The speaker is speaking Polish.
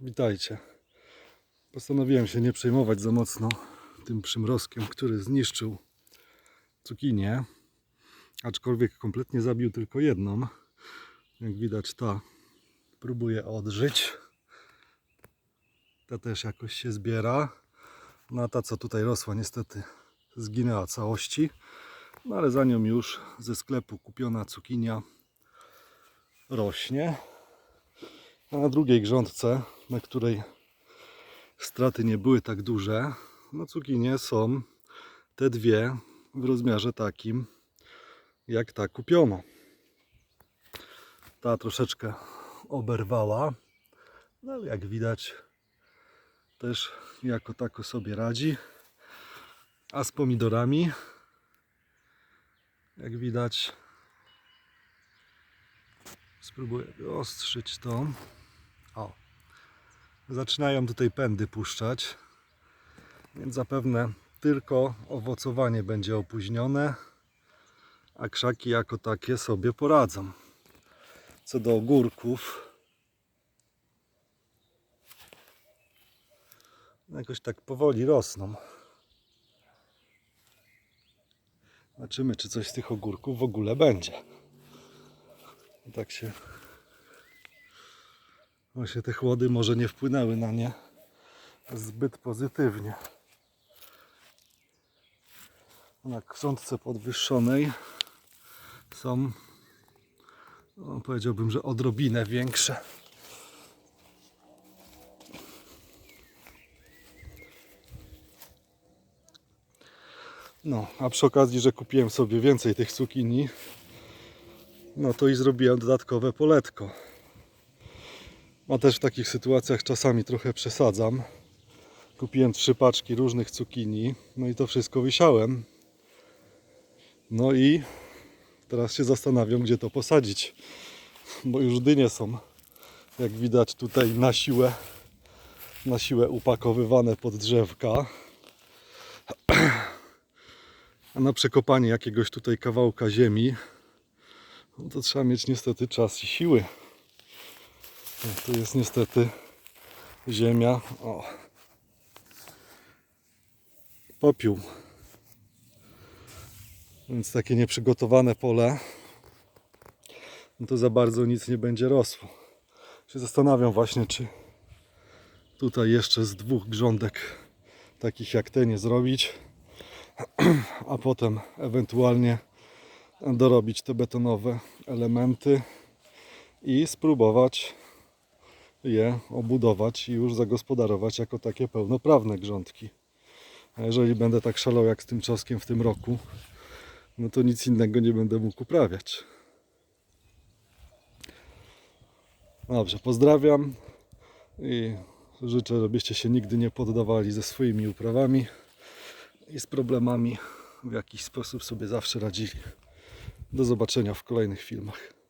Witajcie. Postanowiłem się nie przejmować za mocno tym przymrozkiem, który zniszczył cukinię. Aczkolwiek kompletnie zabił tylko jedną. Jak widać ta próbuje odżyć. Ta też jakoś się zbiera. No ta co tutaj rosła niestety zginęła całości. No ale za nią już ze sklepu kupiona cukinia rośnie. A na drugiej grządce, na której straty nie były tak duże, no cukinie są te dwie w rozmiarze takim, jak ta kupiona. Ta troszeczkę oberwała, no ale jak widać też jako tako sobie radzi. A z pomidorami, jak widać, spróbuję wyostrzyć to. Zaczynają tutaj pędy puszczać, więc zapewne tylko owocowanie będzie opóźnione, a krzaki jako takie sobie poradzą. Co do ogórków, jakoś tak powoli rosną. Zobaczymy, czy coś z tych ogórków w ogóle będzie. Tak się Właśnie te chłody może nie wpłynęły na nie zbyt pozytywnie. Na krzątce podwyższonej są, no, powiedziałbym, że odrobinę większe. No, a przy okazji, że kupiłem sobie więcej tych cukinii, no to i zrobiłem dodatkowe poletko. A też w takich sytuacjach czasami trochę przesadzam. Kupiłem trzy paczki różnych cukinii, no i to wszystko wysiałem. No i teraz się zastanawiam, gdzie to posadzić, bo już dynie są, jak widać tutaj na siłę, na siłę upakowywane pod drzewka. A na przekopanie jakiegoś tutaj kawałka ziemi, no to trzeba mieć niestety czas i siły. Tu jest niestety ziemia. O. Popiół. Więc takie nieprzygotowane pole. No to za bardzo nic nie będzie rosło. Się zastanawiam właśnie, czy tutaj jeszcze z dwóch grządek takich jak te nie zrobić, a potem ewentualnie dorobić te betonowe elementy i spróbować je obudować i już zagospodarować jako takie pełnoprawne grządki. A jeżeli będę tak szalał jak z tym czosnkiem w tym roku, no to nic innego nie będę mógł uprawiać. Dobrze, pozdrawiam i życzę, żebyście się nigdy nie poddawali ze swoimi uprawami i z problemami w jakiś sposób sobie zawsze radzili. Do zobaczenia w kolejnych filmach.